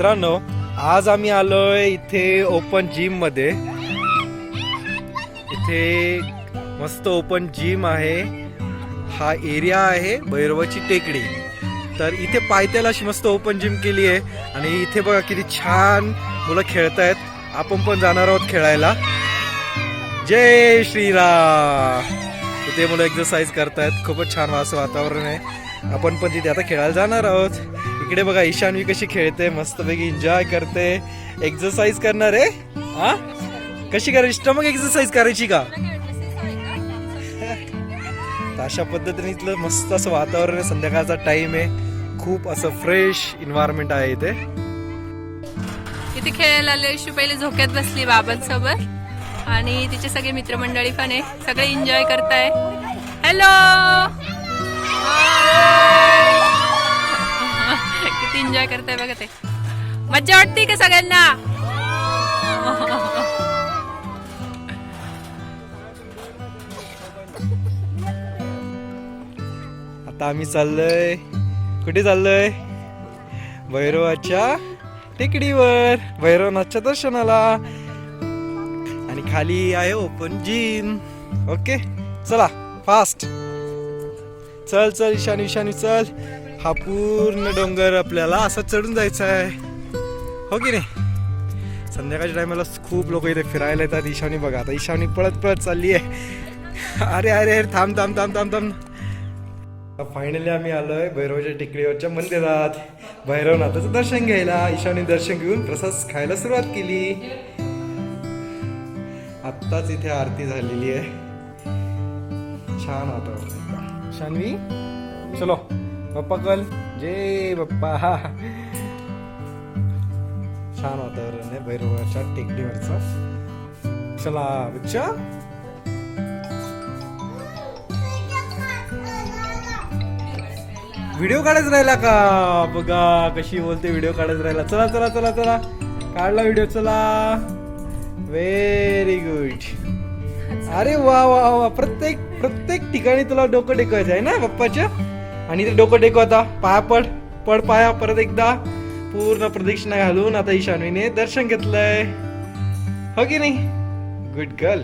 मित्रांनो आज आम्ही आलोय इथे ओपन जिममध्ये. इथे मस्त ओपन जिम आहे. हा एरिया आहे भैरवाची टेकडी. तर इथे पायथ्याला अशी मस्त ओपन जिम केली आहे. आणि इथे बघा किती छान मुलं खेळतायत. आपण पण जाणार आहोत खेळायला. जय श्रीराम! इथे मुलं एक्सरसाइज करतायत. खूपच छान असं वातावरण आहे. आपण पण तिथे आता खेळायला जाणार आहोत. इकडे बघा ईशानवी कशी खेळते मस्तपैकी एन्जॉय करते. एक्सरसाइज करणार आहे? हा? कशी करायची स्टमक एक्सरसाइज करायची का? अशा पद्धतीने इथलं मस्त असं वातावरण आहे. संध्याकाळचा टाइम आहे. खूप असं फ्रेश इन्व्हायरमेंट आहे इथे. इथे खेळायला आले. शिव पहिले झोक्यात बसली बाबांसोबत. आणि तिचे सगळे मित्रमंडळी पण आहे. सगळे एन्जॉय करताय. हॅलो किती एन्जॉय करताय बघा ते. मज्जा वाटते का सगळ्यांना? आता आम्ही चाललोय. कुठे चाललोय? भैरवाच्या टेकडीवर. भैरवनाथच्या दर्शनाला. आणि खाली आहे ओपन जिम ओके चला फास्ट चल चल ईशानी ईशानी चल. हा पूर्ण डोंगर आपल्याला असा चढून जायचा आहे. हो की नाही? संध्याकाळच्या टायमाला खूप लोक इथे फिरायला येतात. ईशानी बघा आता ईशानी पळत पळत चालली आहे अरे अरे अरे थांब थांब थांब थांब थांब. फायनली आम्ही आलोय भैरवच्या टेकडीवरच्या मंदिरात. भैरवनाथाचं दर्शन घ्यायला. ईशानी दर्शन घेऊन प्रसाद खायला सुरुवात केली. आत्ताच इथे आरती झालेली आहे. छान वातावरण शानवी चलो. पप्पा कल। जय बाप्पा छान वातावरण आहे भैरवाच्या टेकडीवरचं. चला बच्चा. व्हिडिओ काढायच राहिला का? बघा कशी बोलते व्हिडिओ काढायच राहिला. चला चला चला चला. काढला व्हिडिओ चला. व्हेरी गुड अरे वा वा वा प्रत्येक प्रत्येक ठिकाणी तुला डोकं टेकवायचं आहे ना बाप्पाच्या आणि ते डोकं टेको आता. पाया पड पड पाया परत एकदा. पूर्ण प्रदक्षिणा घालून आता ईशानवीने दर्शन घेतलंय. हो की नाही? Good girl